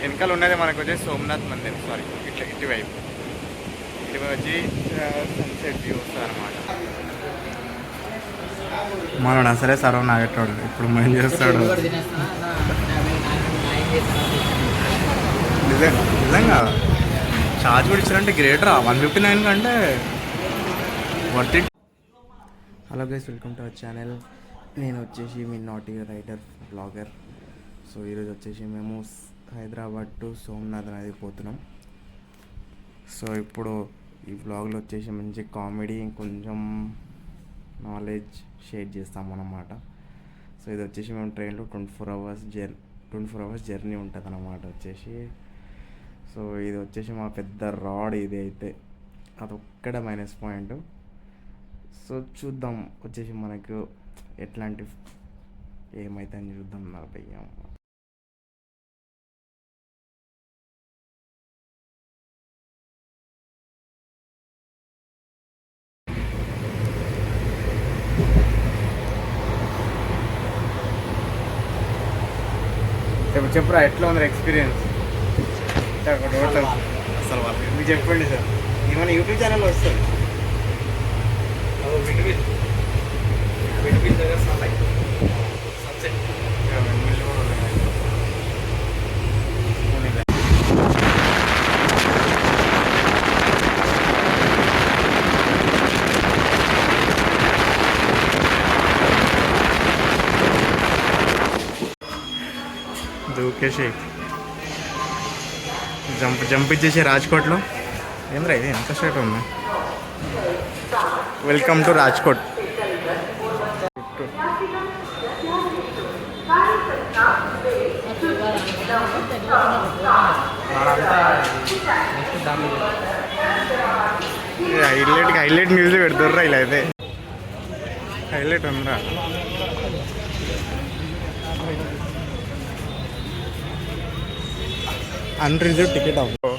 వెనకాల ఉన్నది మనకు వచ్చేసి సోమనాథ్ మందిర్. సారీ ఇట్లా ఇటువైపు ఇటువైపు వచ్చి సన్సెట్ వ్యూ వస్తుంది అనమాట మనోడు అసలే సర్వ నాగేటోడు. ఇప్పుడు మనం చేస్తాడు? నిజం నిజంగా. ఛార్జ్ కూడా ఇచ్చారంటే గ్రేట్ రా వన్ ఫిఫ్టీ నైన్ కంటే worth it hello guys welcome to our channel నేను వచ్చేసి మీ నాటి రైటర్ బ్లాగర్ సో ఈరోజు వచ్చేసి మేము హైదరాబాద్ టు సోమనాథ్ అనేది పోతున్నాం. సో ఇప్పుడు ఈ బ్లాగ్లో వచ్చేసి మంచి కామెడీ కొంచెం నాలెడ్జ్ షేర్ చేస్తాం అన్నమాట. సో ఇది వచ్చేసి మేము ట్రైన్లో ట్వంటీ ఫోర్ అవర్స్ జర్ ట్వంటీ ఫోర్ అవర్స్ జర్నీ ఉంటుంది అన్నమాట వచ్చేసి. సో ఇది వచ్చేసి మా పెద్ద రాడ్ ఇది అయితే. అదొక్కడ మైనస్ పాయింట్ సో చూద్దాం వచ్చేసి మనకు ఎట్లాంటి ఏమైతే అని చూద్దాం నా భయ్యం చెప్పు చెప్పురా ఎట్లా ఉంది ఎక్స్పీరియన్స్ అసలు వాళ్ళు మీకు చెప్పండి సార్. ఏమైనా యూట్యూబ్ ఛానల్ వస్తుంది దూకేసి జంప్ జంప్ ఇచ్చేసి రాజ్కోట్లో? ఏంద్రా ఇది? ఎంత స్ట్రేట్ ఉంది? Welcome to Rajkot. Highlight highlight music పెడుతుర్రా ఇలా అయితే. హైలైట్ ఉందిరా అన్రిజర్వ్ టికెట్ అవ్వ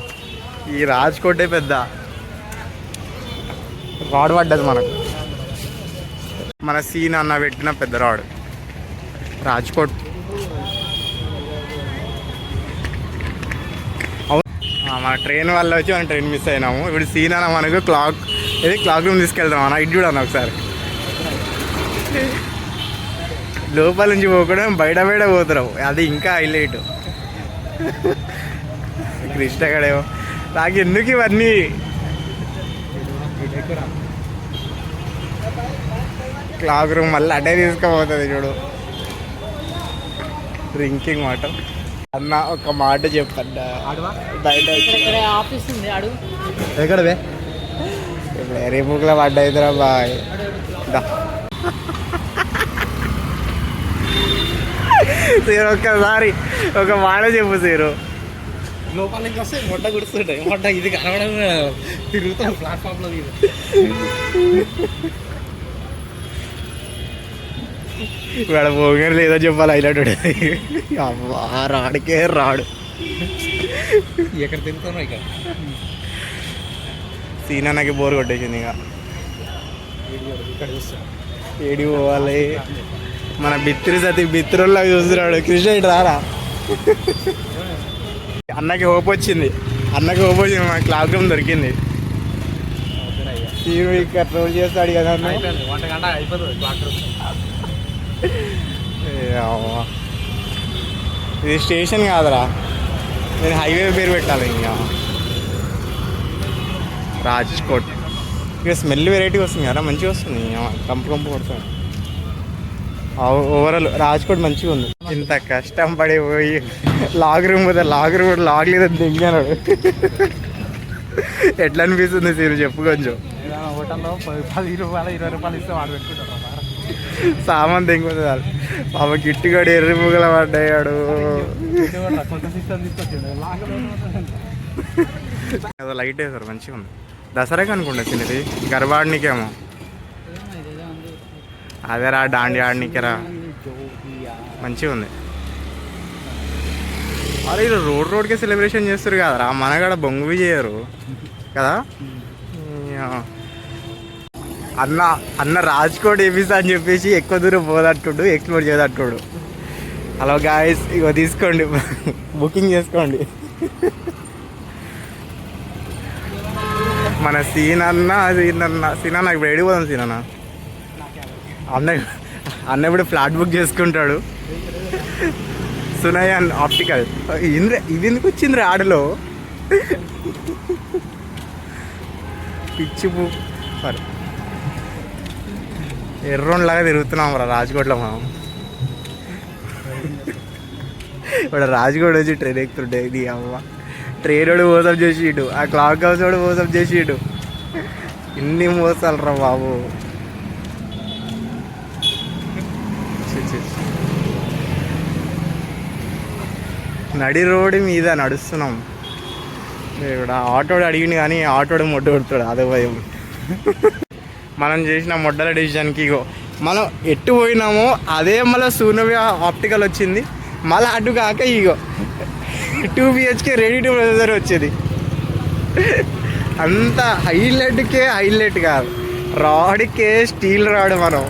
ఈ రాజ్కోటే పెద్ద. రాడ్ పడ్డది మనకు. మన సీన్ అన్న పెట్టిన పెద్ద రాడ్. రాజ్కోట్. అవు- మన ట్రైన్ వల్ల వచ్చి మనం ట్రైన్ మిస్ అయినాము. ఇప్పుడు సీన్ అన్న మనకు క్లాక్ ఇది క్లాక్ రూమ్ తీసుకెళ్తాం అన్న. ఇటు చూడన్న ఒకసారి. లోపల నుంచి పోకుండా బయట బయట పోతున్నావు. అది ఇంకా హైలైట్. కృష్ణగడేమో నాకు ఎందుకు ఇవన్నీ? క్లాక్ రూమ్ మళ్ళీ అటే తీసుకుపోతుంది చూడు. Drinking water. అన్న ఒక మాట చెప్పండి. బయట ఎక్కడ పడ్డ దా. సీరు ఒక్కసారి ఒక మాట చెప్పు సీరు. లోపల నుంచి వస్తే మొట్ట గుడుతుంటాయి మొట్ట ఇది కనబడం తిరుగుతాం ప్లాట్ఫామ్లో ఇది. ఇక్కడ పోగానే లేదో చెప్పాలి అయినట్టు అమ్మా రాడికే రాడు. ఎక్కడ తిరుగుతానో ఇక్కడ సీనా నాకు బోర్ కొట్టేసింది ఇక. ఏడి పోవాలి? మన బిత్తిరి సతి బిత్తిరుల్లా చూస్తున్నాడు. కృష్ణ ఇటు రారా? అన్నకి హోప్ వచ్చింది. అన్నకి హోప్ వచ్చింది మన క్లాక్ రూమ్ దొరికింది హీరో ఇక్కడ చేస్తాడు కదా. ఇది స్టేషన్ కాదురా. నేను హైవే పేరు పెట్టాలి ఇంకా. రాజ్కోట్. ఇక స్మెల్ వెరైటీ వస్తుంది కదా మంచిగా వస్తుంది ఇక. కంపు కంపు కొడుతుంది. ఓవరాల్ రాజ్కోట్ మంచిగా ఉంది. ఇంత కష్టం పడి పోయి లాగ్ రూమ్ పోతే లాగ్ రూమ్ లాగ్ లేదని దిగాడు ఎట్లా అనిపిస్తుంది సీరు చెప్పు కొంచెం. సామాన్ దింగుతుంది వాళ్ళు పాప గిట్టుగాడు ఎర్రి ముగల పడ్డాడు. లైట్ వేసారు మంచిగా ఉంది. దసరాకి అనుకుంటా చిన్నది గర్భాడనికేమో అదేరా దాండి ఆడనికేరా. మంచిగా ఉంది. అరే ఇది రోడ్ రోడ్కే సెలబ్రేషన్ చేస్తారు కదరా. మనగాడ బొంగువి చేయరు. కదా? అన్న అన్న రాజ్కోట్ వేపిస్తా అని చెప్పేసి ఎక్కువ దూరం పోదట్టుడు ఎక్స్ప్లోర్ చేయదట్టుడు. హలో గాయస్ ఇగో తీసుకోండి. బుకింగ్ చేసుకోండి. మన సీన్ అన్న సీన్ అన్న సీన్ అన్న ఇప్పుడు ఎడిపోదాం సీన్ అన్న అన్న అన్న ఇప్పుడు ఫ్లాట్ బుక్ చేసుకుంటాడు. సునయన్ ఆప్టికల్. ఇంద్ర ఇది ఎందుకు వచ్చింది ఆడలో? పిచ్చి బుక్ సారీ. ఎర్రోన్లాగా తిరుగుతున్నాం రా రాజ్కోట్లో మనం. ఇప్పుడు రాజ్కోట్ వచ్చి ట్రైన్ ఎక్కుతుండే. ఇది అమ్మ. ట్రైన్ వాడు మోసం ఇటు ఆ క్లాక్ హౌస్ వాడు మోసం చేసి ఇన్ని మోసాలు రా బాబు. నడి రోడ్డు మీద నడుస్తున్నాం. ఇక్కడ ఆటోడు అడిగింది కానీ ఆటోడు మొడ్డ కొడుతాడు అదే భయం. మనం చేసిన మొడ్డల డిసిజన్కి ఇగో మనం ఎట్టు పోయినామో అదే మళ్ళీ సూనవ్య ఆప్టికల్ వచ్చింది. మళ్ళీ అటు కాక ఇగో two BHK ready to brother వచ్చేది. అంత హైలైట్కే హైలైట్ కాదు. రాడ్కే స్టీల్ రాడ్ మనం.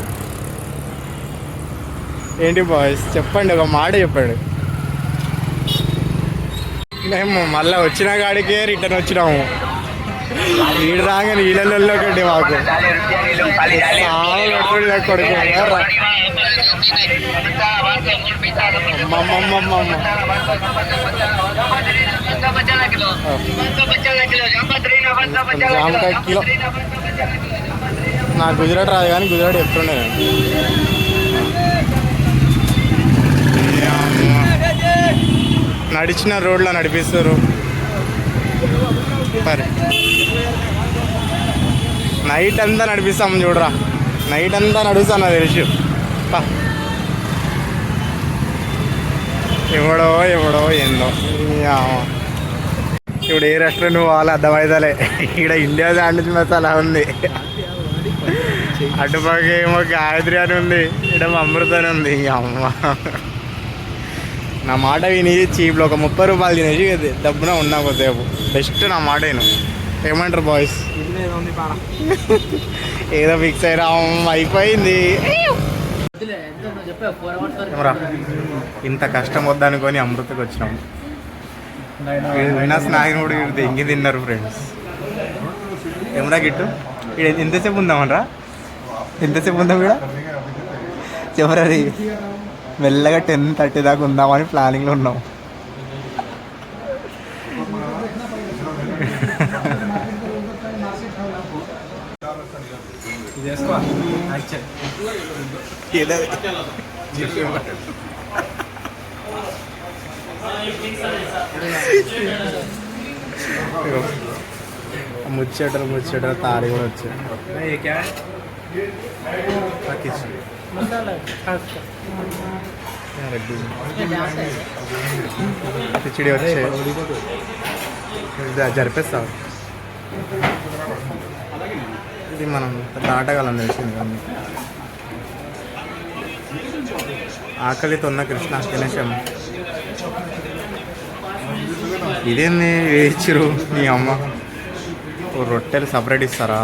ఏంటి బాయ్స్ చెప్పండి ఒక మాట చెప్పండి. మేము మళ్ళీ వచ్చిన కాడికే రిటర్న్ వచ్చినాము. ఈడు రాగానే ఈళ్ళల్లో కండి మాకు. కొడుకు. జామకాయ కిలో నాకు గుజరాత్ రాదు కానీ గుజరాత్ చెప్తుండే నేను. నడిచిన రోడ్లో నడిపిస్తారు. మరి నైట్ అంతా నడిపిస్తాం చూడరా. నైట్ అంతా నడుస్తాను నాకు తెలుసు. ఎవడో ఎవడో ఏందో. ఇప్పుడు ఏ రెస్టారెంట్ పోవాలి అర్థమైతలే. ఇక్కడ ఇండియా శాండ్విచ్ మసాలా ఉంది. అటుపక్క ఏమో గాయత్రి అని ఉంది. ఇక్కడ అమృత అని ఉంది. అమ్మ నా మాట విని చీప్లో ఒక ముప్పై రూపాయలు తినేసి డబ్బున ఉన్నా కొద్దిసేపు. బెస్ట్ నా మాట విను. ఏమంటారు బాయ్స్ ఏదో ఫిక్స్ అయినా అయిపోయింది. ఇంత కష్టం వద్దనుకొని అమృతకు వచ్చినాం. వీడు వినా స్నాగం తిన్నారు ఫ్రెండ్స్ ఏమరా గిట్టు? ఇక్కడ ఎంతసేపు ఉందామనరా? ఎంతసేపు ఉందాం ఇక్కడ చివరి మెల్లగా టెన్ థర్టీ దాకా ఉందామని ప్లానింగ్లో ఉన్నాం. ఏదో ముచ్చటలు ముచ్చటలు తారి కూడా వచ్చాయి. కిచిడి వచ్చే. జరిపేస్తాం. ఇది మనం దాటగలం తెలిసింది కానీ ఆకలితో ఉన్న కృష్ణ గణేశం ఇదేంది వేయించరు మీ అమ్మ? ఓ రొట్టెలు సపరేట్ ఇస్తారా?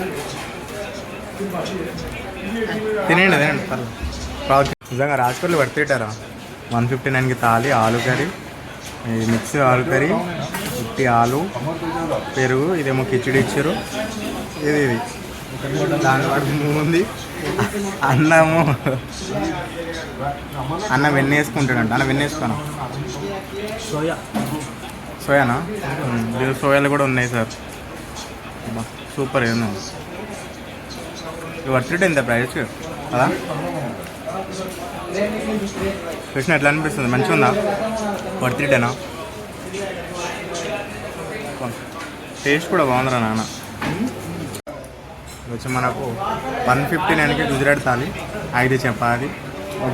అరే. తినేయండి తినండి పర్లేదు. నిజంగా రాజకోట్లు పడితేటారా వన్ ఫిఫ్టీ నైన్కి తాలి ఆలు కర్రీ ఇది మిక్స్ ఆలు కర్రీ ఉట్టి ఆలు పెరుగు ఇదేమో కిచిడి ఇచ్చారు. ఇది ఇది. దాని ఉంది. అన్నము. అన్న వెన్న వేసుకుంటాడంట. అన్న వెన్న వేసుకోను? సోయా. సోయానా? సోయాలు కూడా ఉన్నాయి సార్. సూపర్ ఏమో. ఇది ఇట్ ఎంత ప్రైస్ కదా? కృష్ణ ఎట్లా అనిపిస్తుంది? మంచిగా ఉందా? వర్త్ ఇటేనా టేస్ట్ కూడా బాగుందిరా నాన్న. వచ్చి మనకు వన్ ఫిఫ్టీ నైన్కి గుజరాత్ తాలి ఐదు చపాతి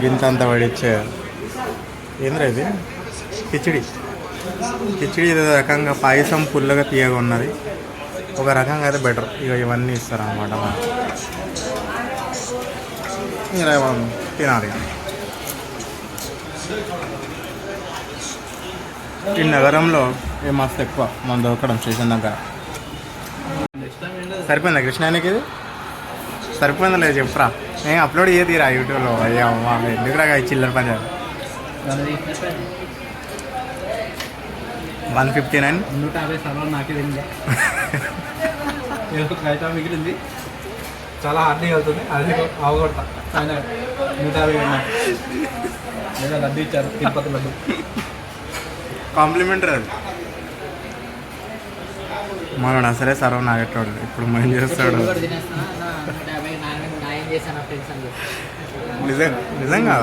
గింత అంత పడిచ్చే ఏంద్రా ఇది? కిచిడి. కిచిడి ఏదో రకంగా పాయసం పుల్లగా తీయగా ఉన్నది. ఒక రకంగా అయితే బెటర్ ఇక ఇవన్నీ ఇస్తారు అన్నమాట ఇలా మనం తినాలి. ఇక. ఈ నగరంలో ఏ మస్తు ఎక్కువ మనం దొరకడం స్టేషన్ దగ్గర. సరిపోయిందా కృష్ణానికి ఇది? సరిపోయిందా లేదు చెప్పురా. నేను అప్లోడ్ చేయదీరా యూట్యూబ్లో. అయ్యా అమ్మా ఎందుకు రాగా చిల్లర పంజాబ్ వన్ ఫిఫ్టీ నైన్. నూట యాభై సర్వాలు నాకే తెలియదు. ఏదో ఒక ఐటమ్ మిగిలింది. చాలా హార్డ్గా వెళ్తుంది అది అవగొడతా. ఆయన నూట యాభై లేదా లడ్డు ఇచ్చారు తిరుపతి లడ్డు. కాంప్లిమెంటరీ అది. మనోడు అసలే సర్వ నాగేటోడు ఇప్పుడు మనం చేస్తాడు? నిజం నిజంగా.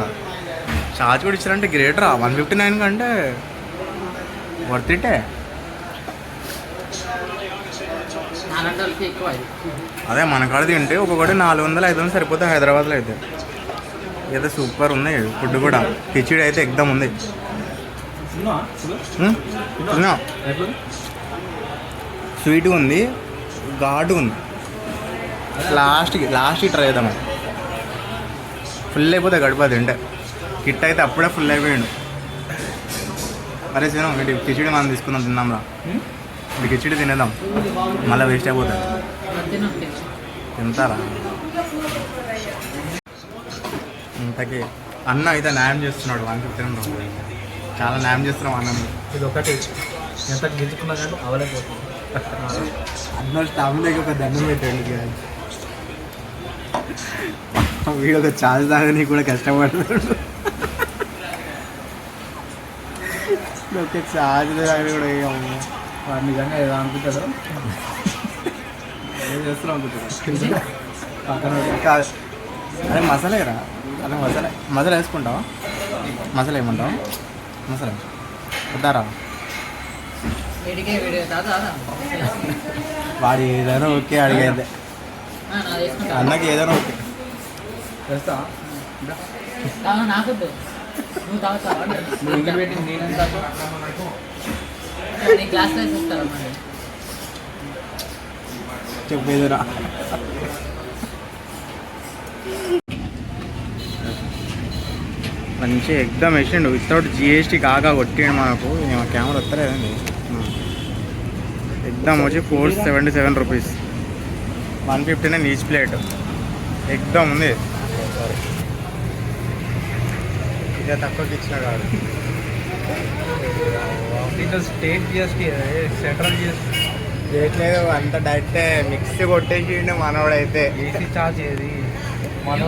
చార్జ్ కూడా ఇచ్చారంటే గ్రేట్ రా వన్ ఫిఫ్టీ నైన్ కంటే వర్త్ ఇటే ఎక్కువ ఇది అదే మన కాడ తింటే ఒక్కొక్కటి నాలుగు వందలు ఐదు వందలు సరిపోతే హైదరాబాద్లో అయితే. ఏదో సూపర్ ఉంది ఫుడ్ కూడా. కిచిడి అయితే ఎగ్దమ్ ఉంది? తిన్నా? స్వీట్ ఉంది ఘాటు ఉంది. లాస్ట్కి లాస్ట్కి ట్రై చేద్దాం. ఫుల్ అయిపోతే గడిపా తింటే. కిట్ అయితే అప్పుడే ఫుల్ అయిపోయాడు. అరే సీను ఇటు కిచిడి మనం తీసుకుందాం తిందాంరా. హ్మ్? ఇది కిచిడి తినేద్దాం. మళ్ళీ వేస్ట్ అయిపోతుంది తింటారా? ఇంతకీ అన్న అయితే న్యాయం చేస్తున్నాడు వన్ ఫిఫ్టీ చాలా న్యాయం చేస్తున్నాం అన్నం ఇది ఒకటి ఎంత గింజుకున్నా కానీ అవలేకపోతుంది. అన్న స్టామ్ దగ్గర ఒక దండం పెట్టండి వీడు ఒక ఛార్జ్ తాగని కూడా కష్టపడుతున్నాడు ఒక ఛార్జ్ తాగని కూడా. వాడు నిజంగా ఏదో అనుకుంటాడు ఏదో చేస్తున్నాం అనుకుంటాడు పక్కన. కాదు అదే మసాలేరా అదే మసాలా. మసాలా వేసుకుంటావా? మసాలా ఏమంటావా? మసాలా. వద్దారా? వేడికే వేడి. ఏదైనా ఓకే అడిగేది. వేసుకుంటా. అన్నకి ఏదైనా ఓకే. చేస్తా తాగు నాకొద్దు నువ్వు తాగుతావా నువ్వు ఇంటికి పెట్టి నేను గ్లాస్ చెప్పేదిరా మంచి ఎగ్దమ్ వేసిండు. వితౌట్ జిఎస్టీ కాగా కొట్టిండు మనకు ఏమో కెమెరా వస్తలేదండి. ఎగ్దమ్ వచ్చి four seventy seven rupees one fifty nine each plate ఎగ్దమ్ ఉంది ఇదే తక్కువకి ఇచ్చిన కాదు. దీంట్లో స్టేట్ జిఎస్టీ సెంట్రల్ జిఎస్టీ? చేయట్లేదు అంత డైరెక్ట్ మిక్స్ కొట్టేసిండు మనోడైతే. ఏసీ ఛార్జ్ ఏది? మనం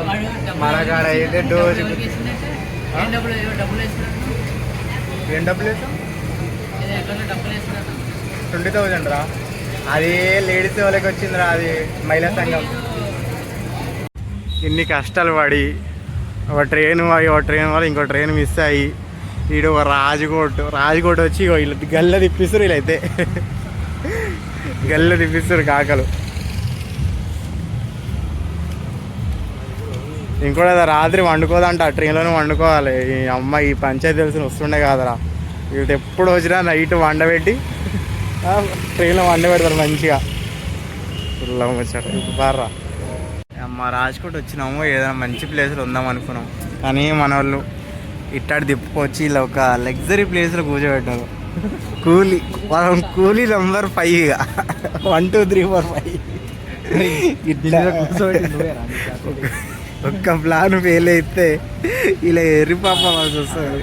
మన కాడ అయితే డోసు ఏం డబ్బులు ట్వంటీ థౌజండ్ రా. అది లేడీస్ వాళ్ళకి వచ్చిందిరా అది మహిళా సంఘం. ఇన్ని కష్టాలు పడి ఒక ట్రైన్ ఒక ట్రైన్ వల్ల ఇంకో ట్రైన్ మిస్ అయ్యి. వీడు ఒక రాజకోట్ రాజకోట్ వచ్చి ఇగో వీళ్ళు గల్ల తిప్పిస్తారు వీళ్ళైతే. గల్ల తిప్పిస్తారు కాకలు. ఇంకోటి అది రాత్రి వండుకోదంట ట్రైన్లోనే వండుకోవాలి. ఈ అమ్మ ఈ పంచాయతీ తెలిసిన వస్తుండే కాదరా. వీళ్ళు ఎప్పుడు వచ్చినా నైట్ వండబెట్టి ట్రైన్లో వండబెడతారు మంచిగా. ఫుల్ వచ్చాడు అమ్మ రాజ్కోట్ వచ్చినాము ఏదైనా మంచి ప్లేస్లో ఉందాం అనుకున్నాం. కానీ మన వాళ్ళు ఇట్టాడు తిప్పుకొచ్చి ఇలా ఒక లగ్జరీ ప్లేస్లో కూర్చోబెట్టారు కూలీ మనం కూలీ నెంబర్ ఫైవ్ ఇక one two three four five ఇట్లా? ఒక్క ప్లాన్ ఫెయిల్ అయితే ఇలా ఎర్రి పాప వస్తుంది.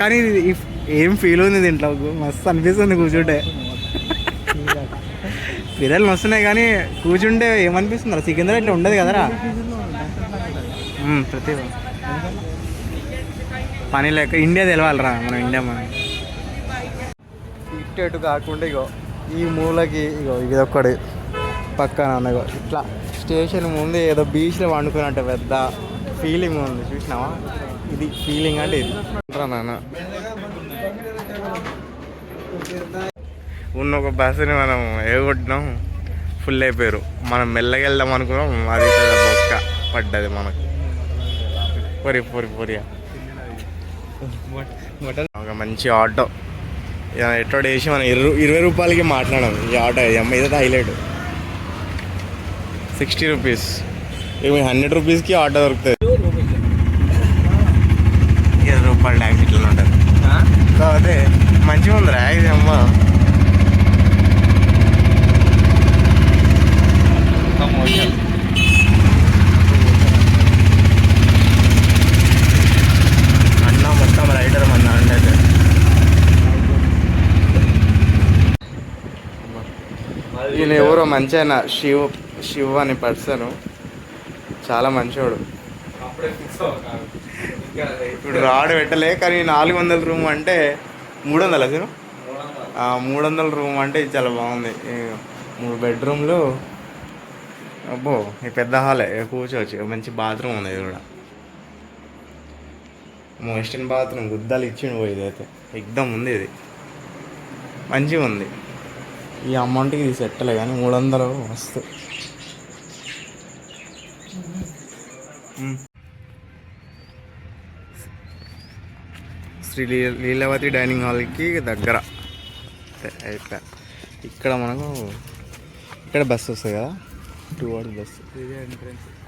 కానీ ఏం ఫీల్ ఉంది దీంట్లో? మస్తు అనిపిస్తుంది కూర్చుంటే. పిల్లలు వస్తున్నాయి కానీ కూర్చుంటే ఏమనిపిస్తుంది సికింద్రా ఇట్లా ఉండదు కదరా? ప్రతి పని లేక ఇండియా తెలవాలిరా మనం ఇండియా మనం. ఇటు ఇటు కాకుండా ఇగో ఈ మూలకి ఇగో ఇది ఒక్కడి పక్కన ఉన్న ఇగో ఇట్లా స్టేషన్ ముందు ఏదో బీచ్లో వండుకున్నట్టు పెద్ద ఫీలింగ్ ఉంది చూసినావా? ఇది ఫీలింగ్ అంటే ఇది. నాన్న? ఉన్న ఒక బస్సుని మనం ఎగొట్టినాం ఫుల్ అయిపోయారు. మనం మెల్లగా వెళ్దాం అనుకున్నాం. అది బొక్క పడ్డది మనకు. పొరి పొరి పొరియా ఒక మంచి ఆటో. ఇక ఎట్టో వేసి మనం ఇరవై ఇరవై రూపాయలకి మాట్లాడాం. ఈ ఆటో ఇది అమ్మ ఇదే హైలైట్ సిక్స్టీ రూపీస్ ఇవి హండ్రెడ్ రూపీస్కి ఆటో దొరుకుతుంది ఇరవై రూపాయలు ట్యాక్సీ ఇట్లా ఉంటుంది. కాకపోతే మంచిగా ఉందిరా ఇది అమ్మ అన్న మొత్తం రైడర్ మన అంటే ఈయన ఎవరో మంచి ఆయన శివ్ శివ్ అని పర్సన్ చాలా మంచోడు. ఇంకా ఇప్పుడు రాడు పెట్టలే కానీ నాలుగు వందల రూమ్ అంటే మూడు వందల అసలు మూడు వందలు. రూమ్ అంటే ఇది చాలా బాగుంది. మూడు బెడ్రూమ్లు అబ్బో ఈ పెద్ద హాలే కూర్చోవచ్చు. మంచి బాత్రూమ్ ఉంది ఇది కూడా. వెస్టర్న్ బాత్రూమ్ గుద్దాలు ఇచ్చిండు పోయి ఇదైతే. ఎగ్దమ్ ఉంది ఇది. మంచిగా ఉంది ఈ అమౌంట్కి ఇది సెట్టలే కానీ మూడు వందలు మస్తు. శ్రీ లీ- లీలావతి డైనింగ్ హాల్కి దగ్గర. అయితే ఇక్కడ మనకు ఇక్కడ బస్సు వస్తుంది కదా? Two hours bus. ఇదే ఎంట్రన్స్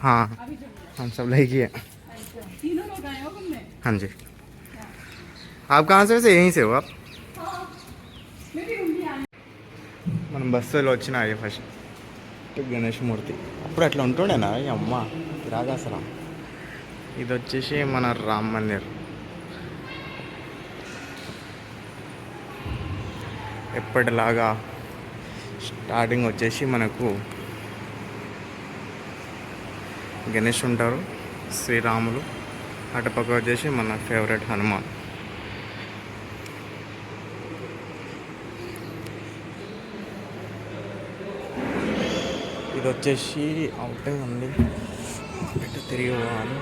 ही हो हाँ अभी जो मिला। हम सब लाइक ही है अच्छा तीनों लोग आए हो घूमने हाँ जी आप कहाँ से वैसे यहीं से हो आप हाँ मैं भी घूमने आई మనం బస్సులో వచ్చిన అయ్యే ఫస్ట్ గణేష్ మూర్తి అప్పుడు అట్లా ఉంటుండేనా ఈ అమ్మ రాగా అసలు ఇది వచ్చేసి మన రామ్ మందిర్ ఎప్పటిలాగా స్టార్టింగ్ వచ్చేసి మనకు గణేష్ ఉంటారు. శ్రీరాములు. అటుపక్క వచ్చేసి మన ఫేవరెట్ హనుమాన్. ఇది వచ్చేసి అవుటే ఉంది. ఇటు తిరిగి పోవాలి.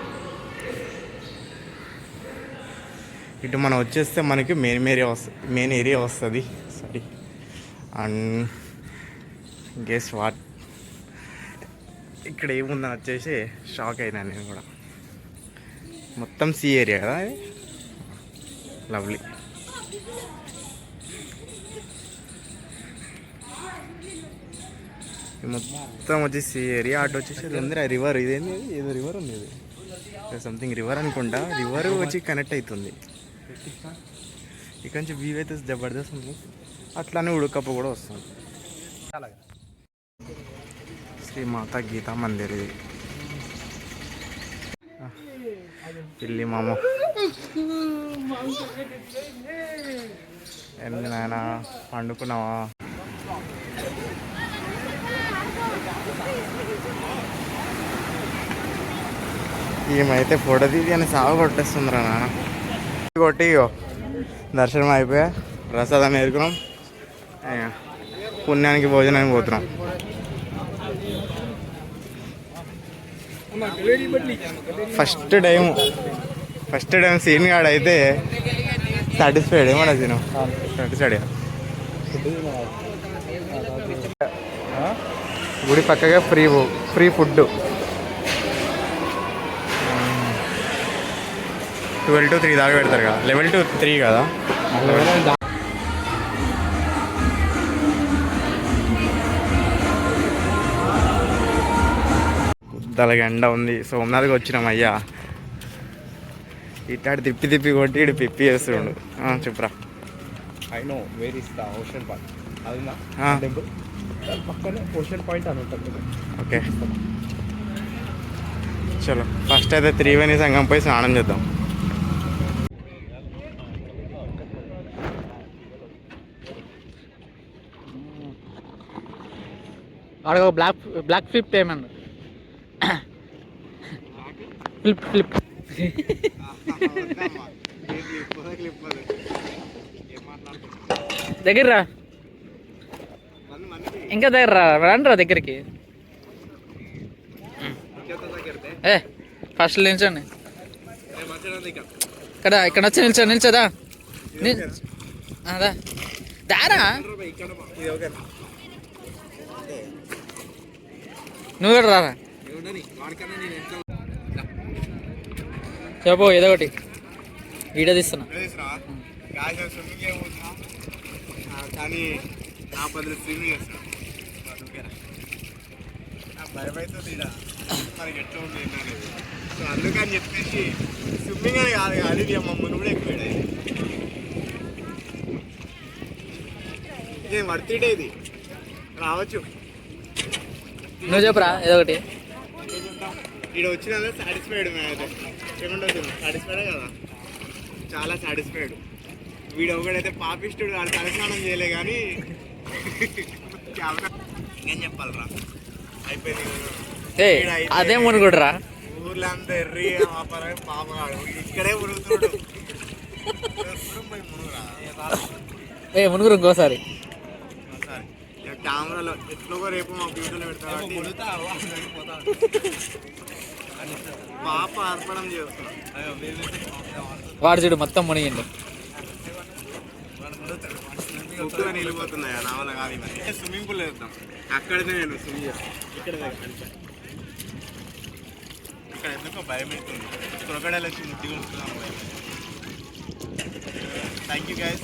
ఇటు మనం వచ్చేస్తే మనకి మెయిన్ ఏరియా వస్తుంది మెయిన్ ఏరియా వస్తుంది. సారీ అండ్ గెస్ వాట్ ఇక్కడ ఏముందని వచ్చేసి షాక్ అయినా నేను కూడా. మొత్తం సీ ఏరియా కదా లవ్లీ మొత్తం వచ్చేసి ఏరియా అటు వచ్చేసి అది ఉంది రివర్ ఇదేంది? ఇది? ఏదో రివర్ ఉంది ఇది. సంథింగ్ రివర్ అనుకుంటా. రివర్ వచ్చి కనెక్ట్ అవుతుంది. ఇక్కడ నుంచి వ్యూ అయితే జబర్దస్త్ ఉంది. అట్లానే ఉడకప్ప కూడా వస్తుంది. అలాగే. శ్రీ మాతా గీతా మందిర్. ఇది పిల్లి మామ. ఏంది నాయన పండుకున్నావా? ఏమైతే ఫోటో తీసి అని సాగు కొట్టేస్తుందిరా నాన్న కొట్టి ఇగో దర్శనం అయిపోయా. ప్రసాదం ఎదుర్కొన్నాం. పుణ్యానికి భోజనానికి పోతున్నాం. First time first time scene కాడ అయితే సాటిస్ఫైడ్ ఏమన్నా సీను. సాటిస్ఫైడ్ గుడి పక్కగా free free food twelve to three దాకా పెడతారు కదా. లెవెల్ టు త్రీ కదా? తలకి ఎండ ఉంది. సోమనాథ్కి వచ్చినాం అయ్యా. ఇట్లాంటి తిప్పి తిప్పి కొట్టి ఇటు పిప్పి చేస్తుండు. ఆ, చెప్పురా. I know where is the ocean point అది. టెంపుల్ పక్కనే ఓషన్ పాయింట్ అని ఉంటుంది ఓకే. చలో ఫస్ట్ అయితే త్రివేణి సంఘం పోయి స్నానం చేద్దాం. ఒక బ్లాక్ బ్లాక్ ఫ్లిప్ ఏమన్నా? ఫ్లిప్ ఫ్లిప్ దగ్గర రా ఇంకా దగ్గర రా రండి రా దగ్గరికి. ఏ ఫస్ట్ నిల్చోండి. ఇక్కడ ఇక్కడ వచ్చి నిల్చో నిల్చోదా? అదా దారా? నువ్వు కూడా రారా? చెప్పు ఏదో ఒకటి. వీడియో తీస్తున్నా. కానీ నా పదులు స్విమ్మింగ్ చేస్తాను నా భయం అవుతుంది ఈడ. మనకి ఎట్లా ఉంది సో అందుకని చెప్పేసి స్విమ్మింగ్ అని కాదు అది మమ్మల్ని కూడా ఎక్కువ ఇది వర్తిడే ఇది? రావచ్చు. నువ్వు చెప్పురా ఏదో ఒకటి. ఇక్కడ వచ్చిన సాటిస్ఫైడ్ అయితే. ఏమంటుంది సాటిస్ఫైడే కదా? చాలా సాటిస్ఫైడ్ వీడు ఒకడైతే పాపిస్టుడు వాడు తలస్నానం చేయలే కానీ కెమెరా ఏం చెప్పాలరా? అయిపోయింది ఏ అదే మునుగుడురా ఊర్లో అంతా ఎర్రి ఆపరా పాపగాడు. ఇక్కడే మునుగుతున్నాడు ఏ మునుగురు ఇంకోసారి. సరే ఇక కెమెరాలో ఎట్లో రేపు మా బ్యూటీలో పెడతా పాప అర్పణం చేస్తున్నాం వాడు చూడు మొత్తం మునిగిండు. స్విమ్మింగ్ పూల్ వేద్దాం అక్కడనే నేను స్విమ్ చేస్తాను ఇక్కడ ఇక్కడ ఎందుకో భయం అవుతుంది క్రొకడైల్ వచ్చి ముట్టి కొడుతున్నాం thank you guys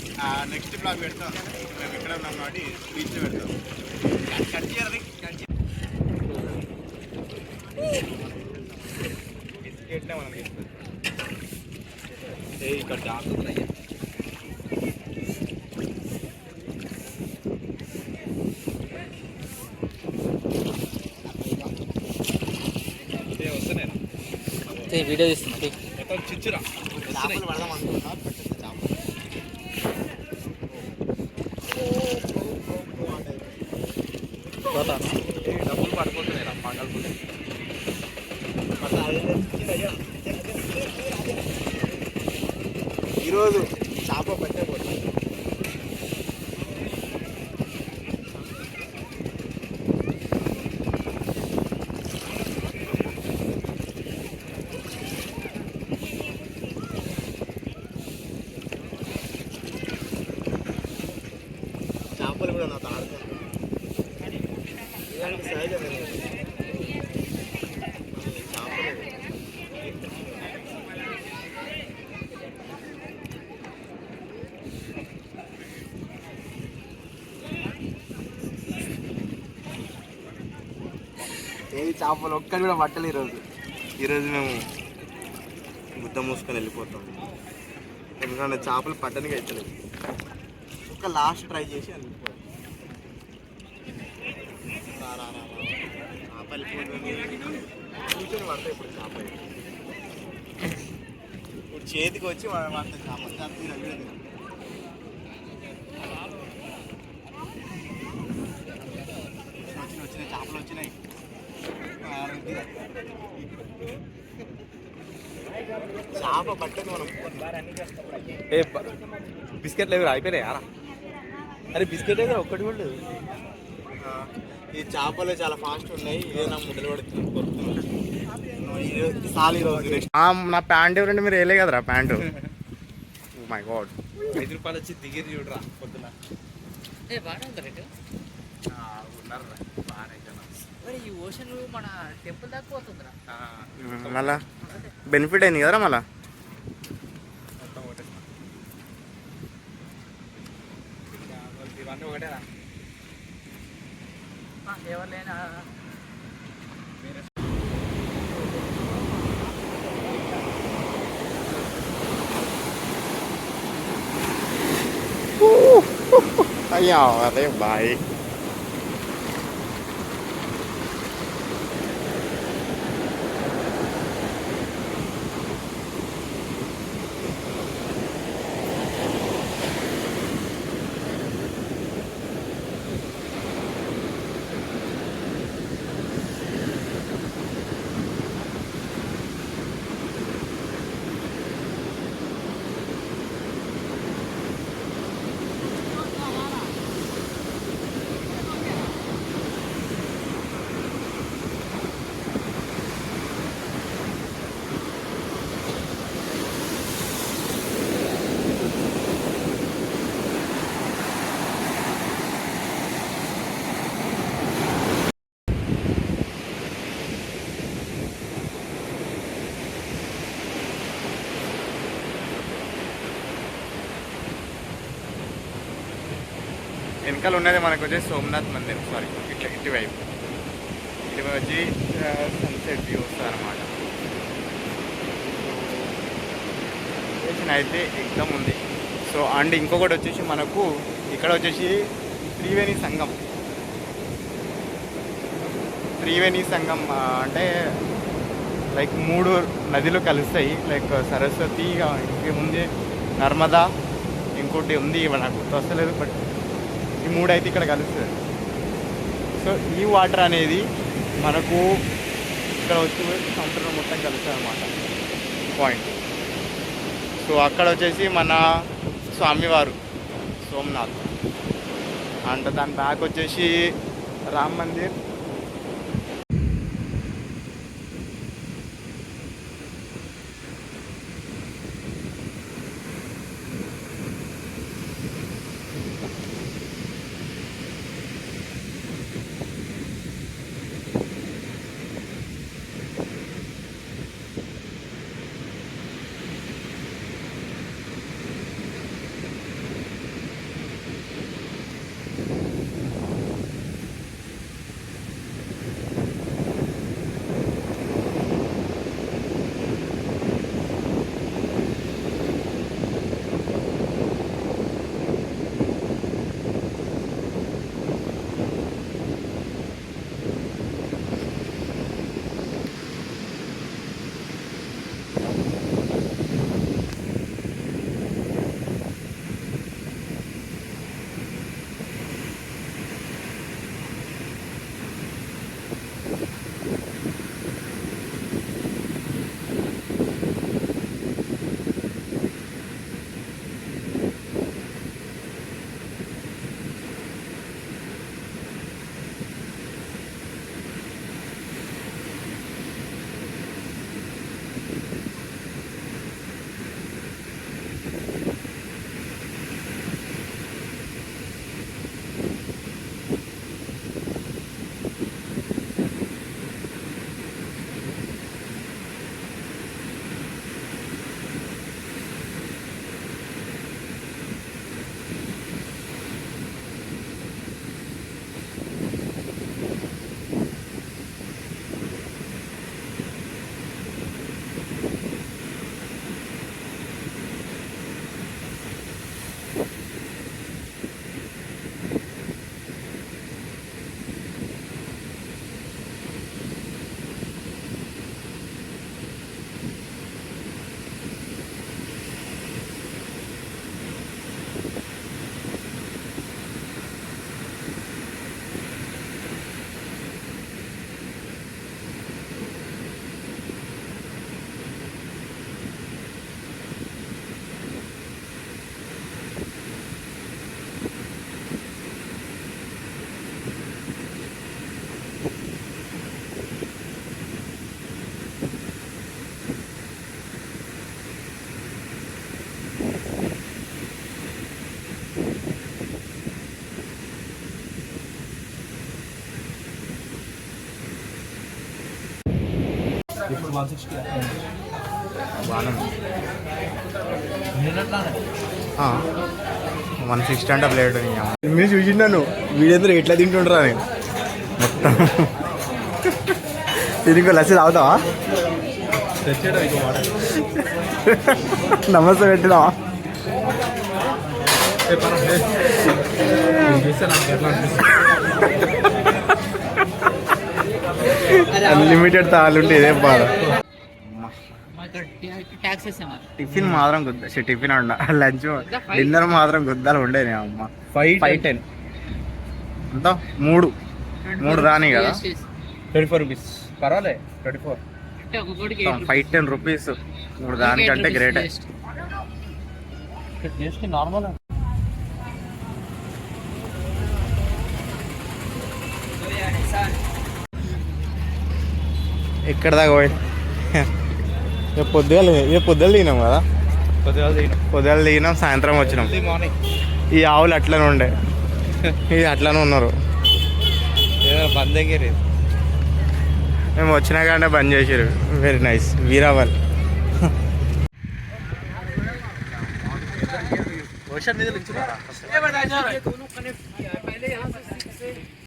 next vlog పెడతాం మేము ఇక్కడ ఉన్నాం కాబట్టి బీచ్లో పెడతాం కట్ చేయాలి కట్ చేయాలి గేట్లే మనం తీసుకొచ్చాం ఇక్కడ జాగ్రత్త అయ్యా వీడియో తీస్తుంది చిచ్చురా వస్తున్నాయి చేపలు డబ్బులు పడిపోతున్నాయి రా పంగల్ ఈరోజు చేప పట్టే పోతుంది చేపలు కూడా నాతో ఆడుకుంటాయి ఇలాంటి సహజమే చేపలు ఏది చేపలు ఒక్కటి కూడా పట్టలు ఈరోజు. ఈరోజు మేము గుద్ద మూసుకొని వెళ్ళిపోతాం. ఎందుకంటే చేపలు పట్టడానికి అవుతలేదు ఒక లాస్ట్ ట్రై చేసి. చేప కూర్చొని పడతాయి ఇప్పుడు చేప ఇప్పుడు చేతికి వచ్చి పడతాయి చేప చేప వచ్చినాయి చేపలు వచ్చినాయి. చేప పట్టని మనం ఏ బిస్కెట్ లేవు అయిపోయినాయి? యారా అరే బిస్కెట్ అయితే ఒక్కటి కూడా ఈ చేపలు చాలా ఫాస్ట్ ఉన్నాయి ఇదే నా ముద్దలు పడుతుంది కొడుతున్నాను సాలి రోజు నా ప్యాంట్ ఎవరంటే మీరు వేయలే కదరా ప్యాంటు? మై గాడ్ ఐదు రూపాయలు వచ్చి దిగిరి చూడరా పొద్దున. ఉన్నారు. మరి ఈ ఓషన్ మన టెంపుల్ దాకా పోతుందిరా. ఆ, మళ్ళా? బెనిఫిట్ అయింది కదరా మళ్ళా? ఇవన్నీ ఒకటేనా ఎవరు లేనా అయ్యా అరే బాయ్. వెనకాల ఉన్నది మనకు వచ్చేసి సోమనాథ్ మందిర్. సారీ ఇట్లా ఇటువైపు ఇటువైపు వచ్చి సన్సెట్ వ్యూ వస్తుంది అనమాట లొకేషన్ అయితే ఎగ్జామ్ ఉంది. సో అండ్ ఇంకొకటి వచ్చేసి మనకు ఇక్కడ వచ్చేసి త్రివేణి సంఘం. త్రివేణి సంఘం అంటే లైక్ మూడు నదులు కలుస్తాయి. లైక్ సరస్వతి ఆ, ఇంకేముంది నర్మదా ఇంకోటి ఉంది ఇవి నాకు గుర్తు బట్ ఈ మూడు అయితే ఇక్కడ కలుస్తుంది సో ఈ వాటర్ అనేది మనకు ఇక్కడ వచ్చి సముద్రం మొత్తం కలుస్తుంది అనమాట పాయింట్ సో అక్కడ వచ్చేసి మన స్వామివారు సోమనాథ్. అండ్ దాని బ్యాక్ వచ్చేసి Ram Mandir. One sixty one sixty అంటే ప్లేట్ మీరు చూసిండాను వీడియో ఎట్లా తింటుండ్రా నేను మొత్తం. దీనికి లస్సీ తాగుతావా? నమస్తే పెట్టినావా చూస్తే నాకు ఎట్లా అనిపిస్తుంది? అన్లిమిటెడ్ తాళ్ళుంటే ఇదే బాధ. టిఫిన్ మాత్రం గుద్ద టిఫిన్ ఉండ లంచ్ డిన్నర్ మాత్రం గుద్దాలు ఉండేది అమ్మ. ఫైవ్ ఫైవ్ టెన్ అంతా మూడు. మూడు రాని కదా. ట్వంటీ ఫోర్ రూపీస్ పర్వాలే twenty four five ten rupees మూడు దానికంటే గ్రేట్ నార్మల్ ఎక్కడ దాకా పోయి రేపు పొద్దుగాల రేపు పొద్దులు తినాం కదా కొద్దిగా తిను పొద్దుగాల దిగినాం సాయంత్రం వచ్చినాం మార్నింగ్ ఈ ఆవులు అట్లనే ఉండే ఇది అట్లనే ఉన్నారు ఏదో బంద్ దగ్గర మేము వచ్చినా కానీ బంద్ చేసారు వెరీ నైస్ వీరావల్ ఓషన్ మీద నుంచి पहले यहाँ से